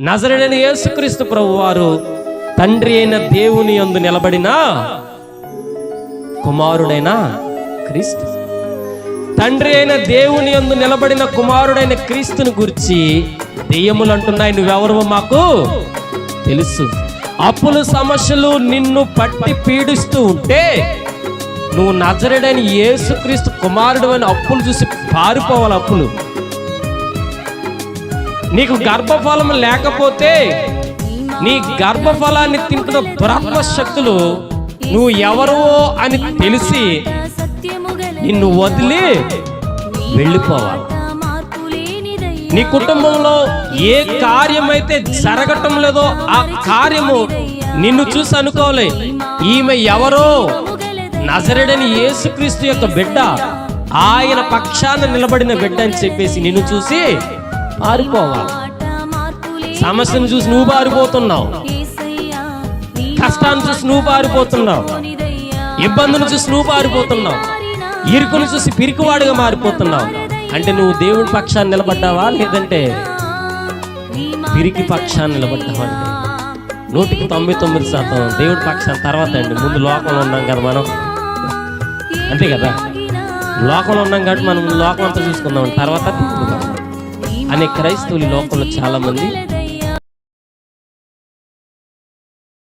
నజరుడైన యేసుక్రీస్తు ప్రభు వారు తండ్రి అయిన దేవుని యందు నిలబడిన కుమారుడైన క్రీస్తు. తండ్రి అయిన దేవుని యందు నిలబడిన కుమారుడైన క్రీస్తుని గురించి దెయ్యములు అంటున్నాయి. నువ్వెవరో మాకు తెలుసు. అప్పులు సమస్యలు నిన్ను పట్టి పీడిస్తూ ఉంటే నువ్వు నజరుడైన యేసుక్రీస్తు కుమారుడు అని అప్పులు చూసి పారిపోవాలి అప్పులు. నీకు గర్భఫలం లేకపోతే నీ గర్భఫలాన్ని తింటున్న బ్రహ్మ శక్తులు నువ్వు ఎవరో అని తెలిసి నిన్ను వదిలి వెళ్ళిపోవాలి. నీ కుటుంబంలో ఏ కార్యమైతే జరగటం లేదో ఆ కార్యము నిన్ను చూసి అనుకోవాలి. ఈమె ఎవరో? నజరడని యేసుక్రీస్తు యొక్క బిడ్డ. ఆయన పక్షాన నిలబడిన బిడ్డ అని చెప్పేసి నిన్ను చూసి ఆరిపోవాలి. సమస్యను చూసి నువ్వు పారిపోతున్నావు. కష్టాన్ని చూసి నువ్వు పారిపోతున్నావు. ఇబ్బందులు చూసి నువ్వు పారిపోతున్నావు. ఇరుకును చూసి పిరికివాడుగా మారిపోతున్నావు. అంటే నువ్వు దేవుడి పక్షాన్ని నిలబడ్డావా? లేదంటే పిరికి పక్షాన్ని నిలబడ్డావా? అంటే నూటికి తొంభై తొమ్మిది శాతం దేవుడి పక్షం తర్వాత అండి. ముందు లోకంలో ఉన్నాం కదా మనం. అంతే కదా? లోకంలో ఉన్నాం కాబట్టి మనం లోకం అంతా చూసుకుందాం. తర్వాత తిప్పుకుందాం అనే క్రైస్తవులు ఈ లోకంలో చాలా మంది